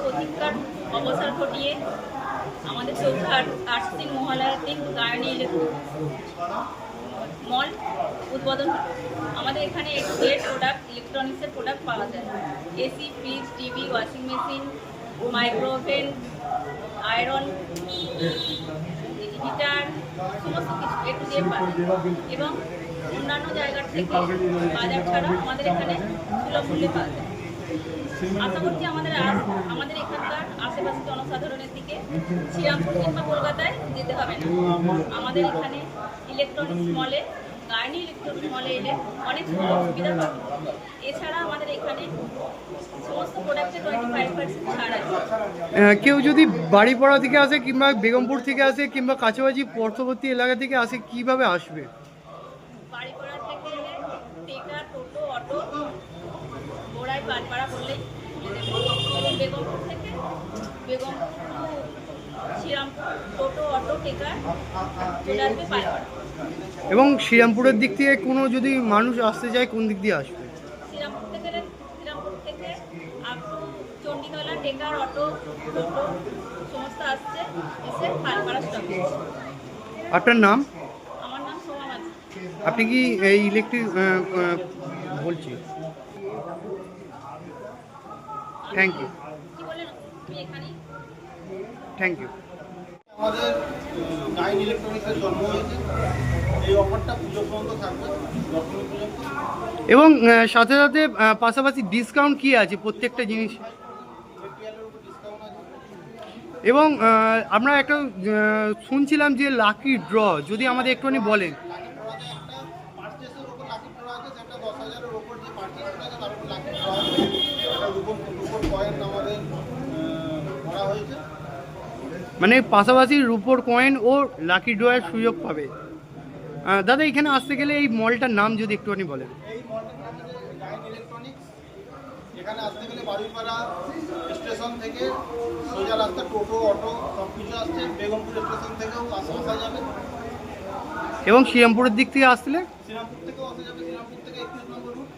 প্রতীক্ষার অবসর ঘটিয়ে আমাদের চৌঘাট আটসিন মহালয়াতে গায়নি মল উদ্বোধন আমাদের এখানে এর প্রোডাক্ট ইলেকট্রনিক্সের প্রোডাক্ট পাওয়া যায়। AC fridge TV washing machine micro oven iron heater সমস্ত কিছু এ টু জেড পাওয়া এবং অন্যান্য জায়গার থেকে বাজার ছাড়া আমাদের এখানে সুলভ মূল্যে পাওয়া যায়। আশা আমাদের আমাদের এখানকার আশেপাশে জনসাধারণের দিকে শ্রীরামপুর কিংবা কলকাতায় যেতে হবে না। আমাদের এখানে ইলেকট্রনিক্স মলে গার্নি ইলেকট্রনিক্স মলে এলে অনেক সুযোগ সুবিধা পাবে। এছাড়া আমাদের এখানে সমস্ত প্রোডাক্টে টোয়েন্টি ফাইভ পার্সেন্ট ছাড় আছে। কেউ যদি বাড়িপাড়া থেকে আসে কিংবা বেগমপুর থেকে আসে কিংবা কাছাকাছি পার্শ্ববর্তী এলাকা থেকে আসে কীভাবে আসবে? বাড়িপাড়া থেকে টেকা করলেই বেগমপুর থেকে বেগমপুর টু শ্রীরামপুর টোটো অটো টেকা চলে আসবে এবং শ্রীরামপুরের দিক থেকে কোনো যদি মানুষ আসতে চায় কোন দিক দিয়ে আসবে? শ্রীরামপুর থেকে শ্রীরামপুর থেকে আপ চণ্ডীতলা টেকার অটো টোটো সমস্ত আসছে এসে পাঁচপাড়া স্টপ আপনার নাম? আমার নাম সোমা মাঝি। আপনি কি এই ইলেকট্রিক বলছি? থ্যাংক ইউ থ্যাংক ইউ আমাদের নাইন ইলেকট্রনিক্সের জন্ম হয়েছে। এই অফারটা পুজো পর্যন্ত থাকবে। দশমী পর্যন্ত এবং সাথে সাথে পাশাপাশি ডিসকাউন্ট কি আছে প্রত্যেকটা জিনিস? এবং আমরা একটা শুনছিলাম যে লাকি ড্র যদি আমাদের একটুখানি বলেন লাকি ড্রতে একটা পার্চেসের উপর লাকি ড্র আছে যেটা দশ হাজারের উপর যে পার্চেস আছে তার উপর লাকি ড্র আছে একটা রূপর রূপর কয়েন আমাদের আহ, করা হয়েছে মানে পাশাপাশি রুপোর কয়েন ও লাকি ড্রয়ের সুযোগ পাবে। দাদা এখানে আসতে গেলে এই মলটার নাম যদি একটুখানি বলেন। এই মলটার নাম হচ্ছে নাইন ইলেকট্রনিক্স এখানে আসতে গেলে বাড়িপাড়া স্টেশন থেকে সোজা রাস্তা টোটো অটো সব কিছু আসছে। বেগমপুর স্টেশন থেকেও আসা আসা যাবে। এবং শ্রীরামপুরের দিক থেকে আসলে? শ্রীরামপুর থেকেও আসা যাবে শ্রীরামপুর থেকে একত্রিশ নম্বর রুট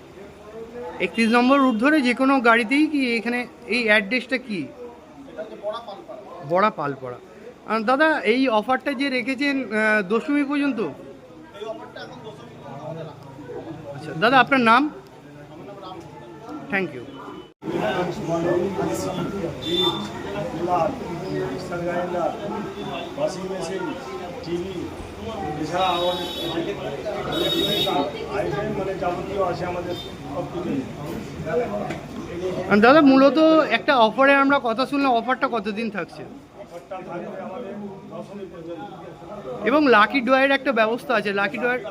একত্রিশ নম্বর রুট ধরে যে কোনো গাড়িতেই কি এখানে এই অ্যাড্রেসটা কি? এটা হচ্ছে বড়া পালপাড়া। বড়া পালপড়া দাদা, এই অফারটা যে রেখেছেন দশমী পর্যন্ত। আচ্ছা দাদা, আপনার নাম? থ্যাংক ইউ এছাড়া আমাদের মানে যাবতীয় আছে আমাদের সব আর দাদা, মূলত একটা অফারে আমরা কথা শুনলাম অফারটা কতদিন থাকছে? এবং লাকি ড্রয়ের একটা ব্যবস্থা আছে লাকি ড্রয়ের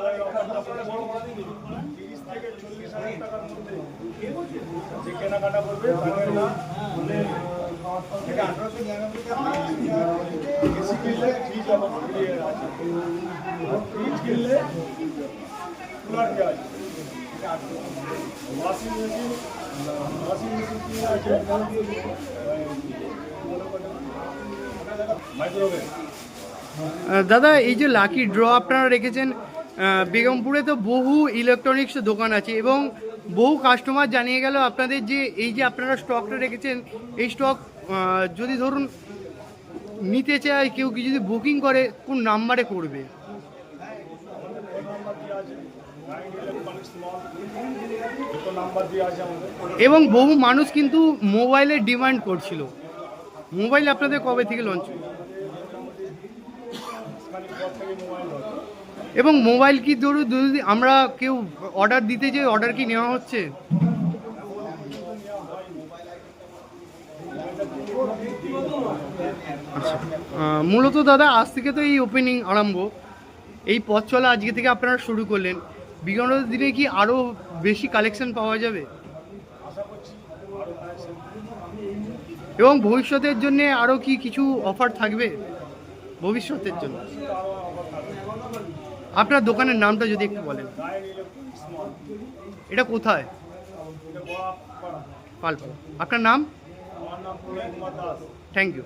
দাদা, এই যে লাকি ড্র আপনারা রেখেছেন বেগমপুরে তো বহু ইলেকট্রনিক্স দোকান আছে এবং বহু কাস্টমার জানিয়ে গেল আপনাদের যে এই যে আপনারা স্টকটা রেখেছেন, এই স্টক যদি ধরুন নিতে চায়, কেউ কি যদি বুকিং করে, কোন নাম্বারে করবে নাম্বার দেওয়া আছে নাইন ইলেকট্রনিক্স মল দুটো নাম্বার দেওয়া আছে আমাদের এবং বহু মানুষ কিন্তু মোবাইলের ডিমান্ড করছিল। মোবাইল আপনাদের কবে থেকে লঞ্চ এবং মোবাইল কি ধরুন যদি আমরা কেউ অর্ডার দিতে যাই অর্ডার কি নেওয়া হচ্ছে? আচ্ছা মূলত দাদা, আজ থেকে তো এই ওপেনিং আরম্ভ। এই পথ চলা আজকে থেকে আপনারা শুরু করলেন। বিগত দিনে কি আরও বেশি কালেকশন পাওয়া যাবে? এবং ভবিষ্যতের জন্য আরও কি কিছু অফার থাকবে? ভবিষ্যতের জন্য। আপনার দোকানের নামটা যদি একটু বলেন। এটা কোথায়? পালপাড়া আপনার নাম? Thank you